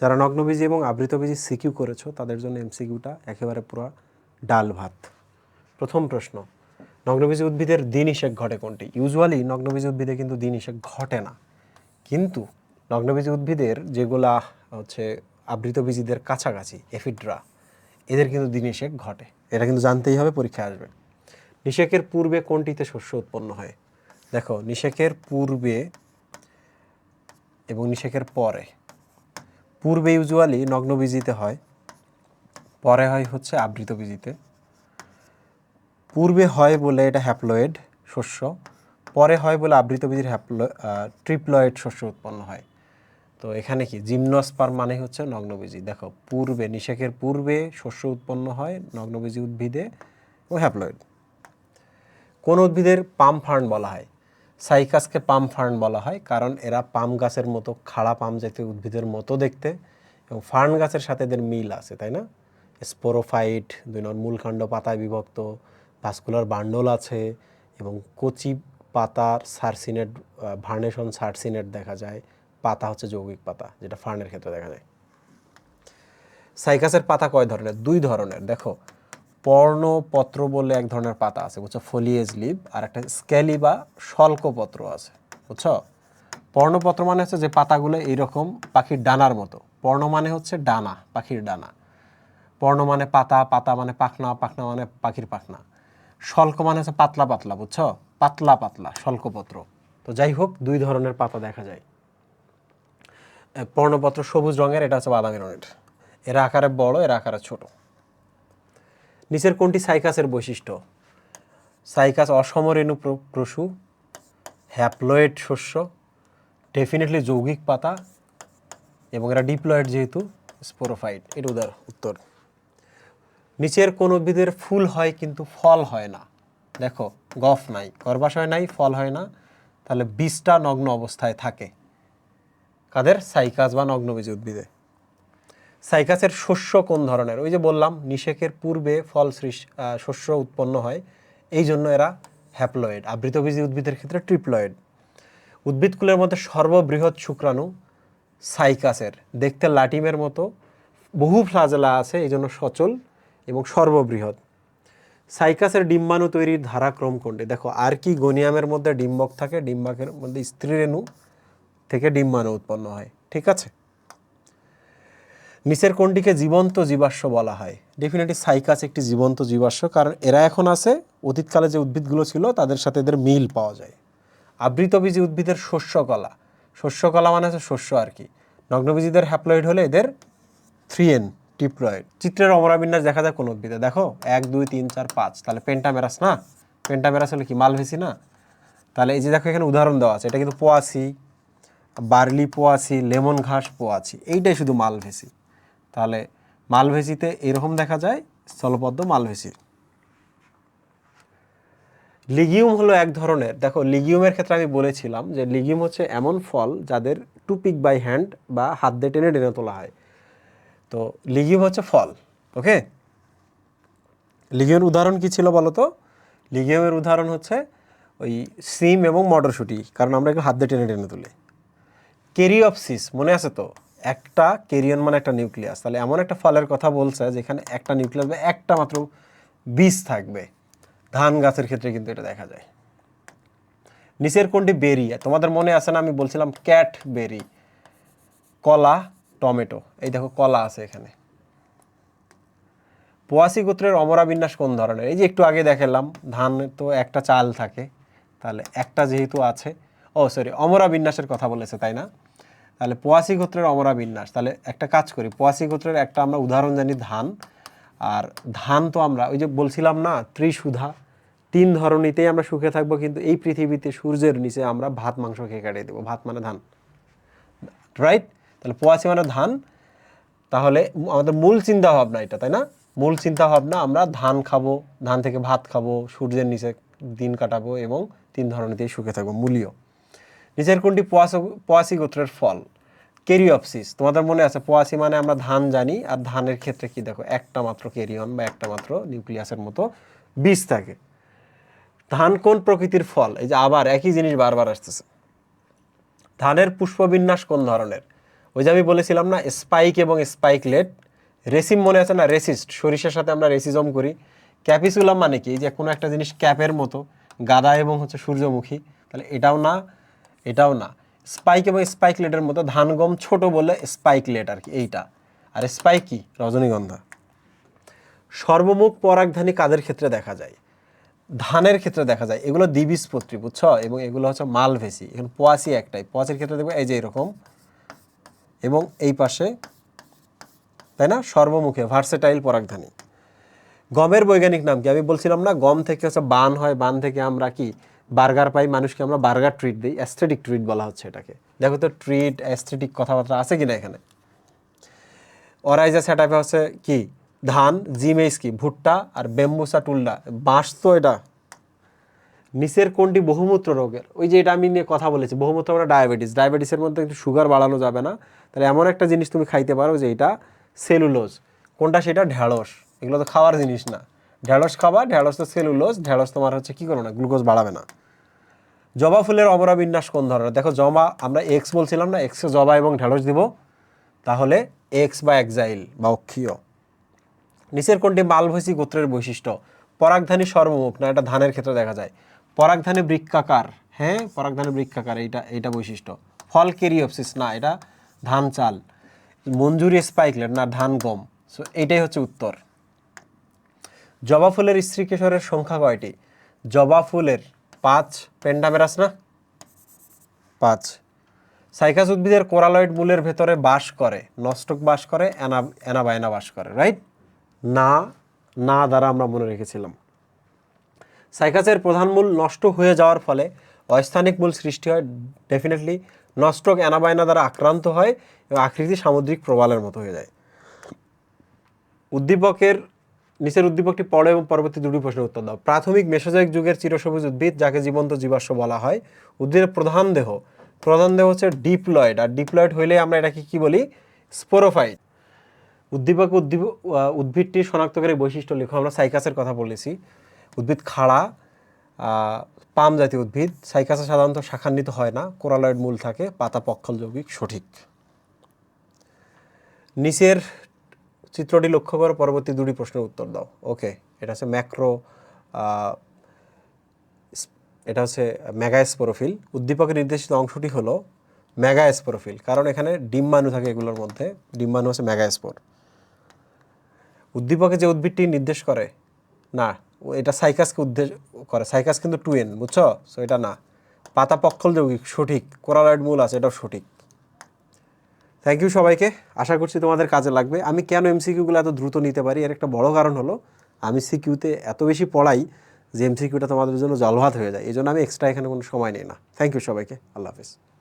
যারা নগ্নবীজি এবং আবৃতবীজি সিকিউ করেছ, তাদের জন্য এমসিকিউটা একেবারে পুরো ডাল ভাত। প্রথম প্রশ্ন, নগ্নবীজি উদ্ভিদের দিন ইশেক ঘটে কোনটি? ইউজুয়ালি নগ্নবীজি উদ্ভিদে কিন্তু দিন ইশেক ঘটে না। কিন্তু নগ্নবীজি উদ্ভিদের যেগুলা হচ্ছে আবৃতবীজিদের কাছাকাছি, এফিড্রা, এদের কিন্তু দিন ইশেক ঘটে। এটা কিন্তু জানতেই হবে, পরীক্ষায় আসবে। নিষেকের পূর্বে কোনটিতে শস্য উৎপন্ন হয়? দেখো, নিষেকের পূর্বে এবং নিষেকের পরে। পূর্বে ইউজুয়ালি নগ্নবীজিতে হয়, পরে হয় হচ্ছে আবৃত বীজিতে। পূর্বে হয় বলে এটা হ্যাপ্লয়েড শস্য, পরে হয় বলে আবৃত বীজির হ্যাপ্লো ট্রিপ্লয়েড শস্য উৎপন্ন হয়। তো এখানে কি? জিমনোস্পার মানে হচ্ছে নগ্নবীজি দেখো, পূর্বে, নিষেকের পূর্বে শস্য উৎপন্ন হয় নগ্নবীজি উদ্ভিদে ও হ্যাপ্লয়েড। কোন উদ্ভিদের পাম ফার্ন বলা হয়? সাইকাসকে পাম ফার্ন বলা হয়, কারণ এরা পাম গাছের মতো খাড়া পাম জাতীয় উদ্ভিদের মতো দেখতে এবং ফার্ন গাছের সাথে এদের মিল আছে, তাই না? স্পোরোফাইট, দুই নম্বর মূলকাণ্ড পাতায় বিভক্ত, ভাস্কুলার বান্ডল আছে এবং কচি পাতার সার্সিনেট ভার্নেশন সার্সিনেট দেখা যায়। পাতা হচ্ছে যৌগিক পাতা, যেটা ফার্নের ক্ষেত্রে দেখা যায়। সাইকাসের পাতা কয় ধরনের? দুই ধরনের। দেখো পর্ণপত্র বলে এক ধরনের পাতা আছে, বুঝছ? ফলিয়েজ লিভ আর একটা স্ক্যালি বা শল্কপত্র আছে, বুঝছ? পর্ণপত্র মানে হচ্ছে যে পাতাগুলো এইরকম পাখির ডানার মতো। পর্ণ মানে হচ্ছে ডানা, পাখির ডানা। পর্ণ মানে পাতা পাতা মানে পাখনা পাখনা মানে পাখির পাখনা। শল্ক মানে হচ্ছে পাতলা পাতলা, বুঝছ? পাতলা পাতলা শল্কপত্র তো যাই হোক, দুই ধরনের পাতা দেখা যায়। পর্ণপত্র সবুজ রঙের, এটা হচ্ছে বাদামি রঙের। এরা আকারে বড়, এরা আকারে ছোট। নিচের কোনটি সাইকাসের বৈশিষ্ট্য? সাইকাস অসমরেণু প্র- প্রসূ, হ্যাপ্লয়েড শস্য, ডেফিনেটলি যৌগিক পাতা, এবং এরা ডিপ্লয়েড যেহেতু, স্পোরোফাইট। এটা উদার, উত্তর। নিচের কোন উদ্ভিদের ফুল হয় কিন্তু ফল হয় না। দেখো, গফ নাই, গর্ভাশয় নাই, ফল হয় না। তাহলে বীজটা নগ্ন অবস্থায় থাকে। কাদের? সাইকাস বা নগ্নবীজ উদ্ভিদে। সাইকাসের শস্য কোন ধরনের? ওই যে বললাম, নিষেকের পূর্বে ফল শস্য উৎপন্ন হয়। এই জন্য এরা হ্যাপ্লয়েড আবৃতবীজী উদ্ভিদের ক্ষেত্রে ট্রিপ্লয়েড। উদ্ভিদকুলের মধ্যে সর্ববৃহৎ শুক্রাণু সাইকাসের। দেখতে লাটিমের মতো, বহু ফ্লাজেলা আছে, এই জন্য সচল এবং সর্ববৃহৎ। সাইকাসের ডিম্বাণু তৈরির ধারাক্রম কোনটি? দেখো আর কি গনিয়ামের মধ্যে ডিম্বক থাকে, ডিম্বাকের মধ্যে স্ত্রীরেণু থেকে ডিম্বাণু উৎপন্ন হয়। ঠিক আছে? নিচের কোনটিকে জীবন্ত জীবাশ্ম বলা হয়। ডেফিনেটলি সাইকাস একটি জীবন্ত জীবাশ্ম, কারণ এরা এখন আছে, অতীতকালে যে উদ্ভিদগুলো ছিল, তাদের সাথে এদের মিল পাওয়া যায়। আবৃতবীজী উদ্ভিদের শস্যকলা শস্যকলা মানে হচ্ছে শস্য আর কি। নগ্নবীজীদের হ্যাপ্লয়েড হলে এদের থ্রি এন টিপ্লয়েড। চিত্রের অমরাবিন্যাস দেখা যায় কোন উদ্ভিদে? দেখো, এক, দুই, তিন, চার, পাঁচ। তাহলে পেন্টামেরাস না? পেন্টামেরাস হলে কি, মালভেসি না? তাহলে এই যে দেখো, এখানে উদাহরণ দেওয়া আছে। এটা কিন্তু পোয়াশি বার্লি পোয়াশি লেমন ঘাস পোয়াছি এইটাই শুধু মালভেসি। তাহলে মালভেসিতে এরকম দেখা যায়, স্থলপদ্ম মালভেসি। লিগিউম হলো এক ধরনের, দেখো লিগিউমের ক্ষেত্রে আমি বলেছিলাম যে লিগিউম হচ্ছে এমন ফল যাদের টু পিক বাই হ্যান্ড বা হাত দিয়ে টেনে টেনে তোলা হয়। তো লিগিউম হচ্ছে ফল, ওকে? লিগিউমের উদাহরণ কি ছিল বলো তো? লিগিউমের উদাহরণ হচ্ছে ওই সিম এবং মটরশুঁটি, কারণ আমরা এগুলো হাত দিয়ে টেনে টেনে তুলি। কেরিওপসিস, মনে আছে তো? একটা কেরিয়ন মানে একটা নিউক্লিয়াস। তাহলে এমন একটা ফলের কথা বলছে যেখানে একটা নিউক্লিয়াস বা একটা মাত্র বীজ থাকবে। ধান গাছের ক্ষেত্রে কিন্তু এটা দেখা যায়। নিচের কোনটি? বেরি। তোমাদের মনে আছে না আমি বলছিলাম ক্যাট বেরি। কলা, টমেটো। এই দেখো কলা আছে এখানে। পোয়াশি গোত্রের অমরা বিন্যাস কোন ধরনের? এই যে একটু আগে দেখালাম, ধান তো একটা চাল থাকে। তাহলে একটা যেহেতু আছে। ও সরি অমরা বিন্যাসের কথা বলেছে, তাই না? তাহলে পোয়াশি গোত্রের অমরা বিন্যাস। তাহলে একটা কাজ করি পোয়াশি গোত্রের একটা আমরা উদাহরণ জানি ধান। আর ধান তো আমরা, ওই যে বলছিলাম না ত্রিসুধা তিন ধরনীতেই আমরা সুখে থাকব, কিন্তু এই পৃথিবীতে সূর্যের নিচে আমরা ভাত, মাংস খেয়ে কাটিয়ে দেবো। ভাত মানে ধান। রাইট তাহলে পোয়াশি মানে ধান। তাহলে আমাদের মূল চিন্তা ভাবনা এটা, তাই না? মূল চিন্তা ভাবনা আমরা ধান খাব, ধান থেকে ভাত খাব, সূর্যের নিচে দিন কাটাবো এবং তিন ধরনেরই সুখে থাকব, মূলীয়। নিচের কোনটি পোয়াশি পোয়াশি গোত্রের ফল? কেরিওপসিস। তোমাদের মনে আছে পোয়াশি মানে আমরা ধান জানি, আর ধানের ক্ষেত্রে কি দেখো, একটা মাত্র কেরিয়ন বা একটা মাত্র নিউক্লিয়াসের মতো বীজ থাকে। ধান কোন প্রকৃতির ফল? এই যে আবার একই জিনিস বারবার আসতেছে। ধানের পুষ্পবিন্যাস কোন ধরনের? ওই যে আমি বলেছিলাম না, স্পাইক এবং স্পাইকলেট। রেসিম মনে আছে না? রেসিস্ট। সরিষার সাথে আমরা রেসিজম করি। ক্যাপিসুলাম মানে কি? যে কোনো একটা জিনিস ক্যাপের মতো, গাদা এবং হচ্ছে সূর্যমুখী। তাহলে এটাও না এটাও না। স্পাইক এবং স্পাইকলেটের মতো ধান, গম ছোট বলে স্পাইকলেট আর কি, এইটা। আর স্পাইক কি? রজনীগন্ধা। সর্বমুখ পরাগধানী কাদের ক্ষেত্রে দেখা যায়? ধানের ক্ষেত্রে দেখা যায়। এগুলো দ্বিবীজপত্রী, বুঝছ? এবং এগুলো হচ্ছে মালভেসি। এখন পোয়াশি একটাই। পোয়াশির ক্ষেত্রে দেখবে এই যে এরকম। এবং এই পাশে, তাই না? সর্বমুখে ভার্সেটাইল পরাগধানী। গমের বৈজ্ঞানিক নাম কি? আমি বলছিলাম না, গম থেকে হচ্ছে বান হয়, বান থেকে আমরা কি বার্গার পাই, মানুষকে আমরা বার্গার ট্রিট দিই অ্যাস্থেটিক ট্রিট বলা হচ্ছে এটাকে। দেখো তো ট্রিট অ্যাস্থেটিক কথাবার্তা আছে কিনা এখানে? অরাইজা সেটাপে হচ্ছে কি? ধান, জিমেইস কি? ভুট্টা আর বেম্বুসা টুল্ডা। বাঁশ তো এটা। নিচের কোনটি বহুমূত্র রোগের? ওই যে এটা আমি নিয়ে কথা বলেছি। বহুমূত্র মানে ডায়াবেটিস ডায়াবেটিসের মধ্যে একটু সুগার বাড়ানো যাবে না। তাহলে এমন একটা জিনিস তুমি খাইতে পারো যে এটা সেলুলোজ কোনটা সেটা ঢ্যাঁড়স এগুলো তো খাওয়ার জিনিস না। ঢ্যাঁড়স খাবা ঢ্যাঁড়স তো সেলুলোজ ঢ্যাঁড়স তোমার হচ্ছে কী করো না গ্লুকোজ বাড়াবে না। জবা ফুলের অবরা বিন্যাস কোন ধরনের? দেখো, জবা, আমরা এক্স বলছিলাম না এক্সে জবা এবং ঢ্যাঁড়স দিব, তাহলে এক্স বা এক্সাইল বা অক্ষীয়। নিচের কোনটি মালভসী গোত্রের বৈশিষ্ট্য? পরাগধানী সর্বমুখ, না, এটা ধানের ক্ষেত্রে দেখা যায়। পরাগধানী বৃক্কাকার হ্যাঁ পরাগধানী বৃক্কাকার এইটা এইটা বৈশিষ্ট্য। ফল কেরিওপসিস, না, এটা ধান চাল। মঞ্জুরি স্পাইকলেট না, ধান গম। সো এইটাই হচ্ছে উত্তর। জবা ফুলের স্ত্রী কেশরের সংখ্যা কয়টি? জবা ফুলের পাঁচ পেন্ডামেরাস না? পাঁচ। সাইকাস উদ্ভিদের কোরালয়েড মূলের ভেতরে বাস করে নষ্টক বাস করে, অ্যানা, অ্যানাবায়না বাস করে রাইট না না দ্বারা আমরা মনে রেখেছিলাম। সাইকাসের প্রধান মূল নষ্ট হয়ে যাওয়ার ফলে অস্থানিক মূল সৃষ্টি হয় ডেফিনেটলি নষ্টক অ্যানাবায়না দ্বারা আক্রান্ত হয় এবং আকৃতি সামুদ্রিক প্রবালের মতো হয়ে যায়। উদ্দীপকের নিচের উদ্দীপকটি পড়ে এবং পরবর্তী দুটি প্রশ্নের উত্তর দাও। প্রাথমিক মেসোজয়িক যুগের চিরসবুজ উদ্ভিদ যাকে জীবন্ত জীবাশ্ম বলা হয় উদ্ভিদের প্রধান দেহ। প্রধান দেহ হচ্ছে ডিপ্লয়েড আর ডিপ্লয়েড হইলে আমরা এটাকে কি বলি? স্পোরোফাইট। উদ্দীপক উদ্দীপ আহ, উদ্ভিদটির শনাক্তকারী বৈশিষ্ট্য লেখো আমরা সাইকাসের কথা বলেছি। উদ্ভিদ খাড়া পাম জাতীয় উদ্ভিদ সাইকাসে সাধারণত শাখান্বিত হয় না কোরালয়েড মূল থাকে পাতা পক্ষল যৌগিক সঠিক। নিচের চিত্রটি লক্ষ্য করে, পরবর্তী দুটি প্রশ্নের উত্তর দাও। ওকে এটা হচ্ছে ম্যাক্রো এটা হচ্ছে মেগাস্পোরোফিল। উদ্দীপকের নির্দেশিত অংশটি হলো মেগাস্পোরোফিল, কারণ এখানে ডিম্বাণু থাকে এগুলোর মধ্যে। ডিম্বাণু হচ্ছে মেগাস্পোর। উদ্দীপকে যে উদ্ভিদটি নির্দেশ করে, না এটা সাইকাসকে উদ্দেশ্য করে। সাইকাস কিন্তু টু এন বুঝছ? সো এটা না। পাতা পক্ষল যৌগিক, সঠিক। কোরালয়েড মূল আছে, এটাও সঠিক। থ্যাংক ইউ সবাইকে। আশা করছি তোমাদের কাজে লাগবে। আমি কেন এমসিকিউগুলো এত দ্রুত নিতে পারি? এর একটা বড় কারণ হলো, আমি সিকিউতে এত বেশি পড়াই যে এমসিকিউটা তোমাদের জন্য জলভাত হয়ে যায়। এই জন্য আমি এক্সট্রা এখানে কোনো সময় নেই না। থ্যাংক ইউ সবাইকে। আল্লাহ হাফিজ।